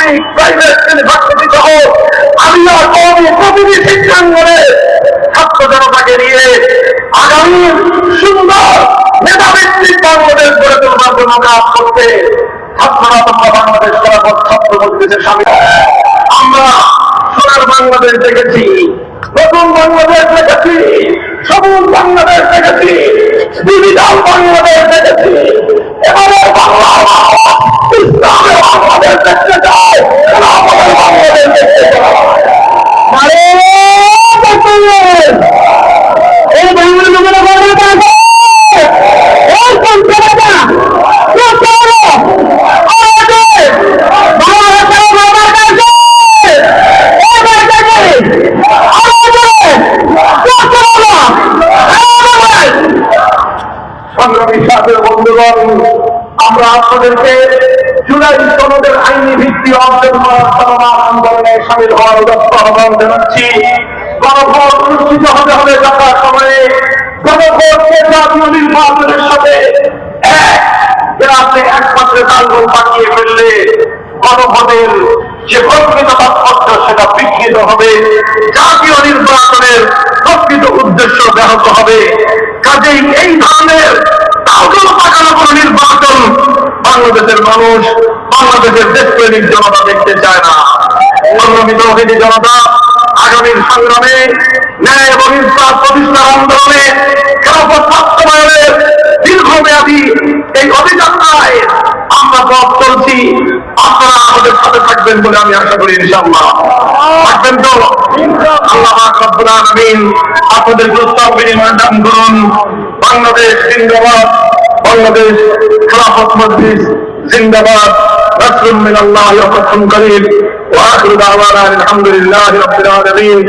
বাংলাদেশ গড়ে তোলবার আমরা সোনার বাংলাদেশ দেখেছি, নতুন বাংলাদেশ দেখেছি, সবুজ বাংলাদেশ দেখেছি, ডিজিটাল বাংলাদেশ দেখেছি এবারে বাংলা ইসলামের বাংলাদেশ দেখতে চাই আমাদের বাংলাদেশ দেখতে চাই আরে বাংলাদেশ! এই বাংলা লোকেরা বলবে পারবে এই পঞ্চায়েতটা কেউ করো আমাদের বাংলাদেশের বাবার কাছে এই বাড়িটাকে আমাদের কেউ করো না আমাদের সাথে বন্ধুগণ, আমরা আপনাদেরকে জুলাই সনদের আইনি ভিত্তি অর্জন করার আন্দোলনে সামিল হওয়ার উদত্ত আহ্বান জানাচ্ছি। গণভোট অনুষ্ঠিত হতে হবে যথার সময়ে। গণভোটকে জাতীয় নির্বাচনের সাথে এক। একমাত্র তালগোল পাকিয়ে ফেললে গণভোটের যে প্রকৃত তাৎপর্য সেটা বিকৃত হবে। জাতীয় নির্বাচনের প্রকৃত উদ্দেশ্য ব্যাহত হবে। কাজেই এই ধরনের নির্বাচন বাংলাদেশের মানুষ বাংলাদেশের দেশপ্রেমিক জনতা দেখতে চায় না। জনতা আগামীর সংগ্রামে, ন্যায় এবং ইনসাফ আন্দোলনে খেলাফত বাস্তবায়নের দীর্ঘমেয়াদী এই অভিযাত্রায় আমরা পথ চলছি আপনারা আমাদের সাথে থাকবেন বলে আমি আশা করি ইনশাআল্লাহ। থাকবেন তো? আল্লাহ আপনাদের প্রস্তাব বিনিময় দান করুন। বাংলাদেশ জিন্দাবাদ। বাংলাদেশ খেলাফত মজলিস জিন্দাবাদ نصر من الله وفتح قريب واخر دعوانا الحمد لله رب العالمين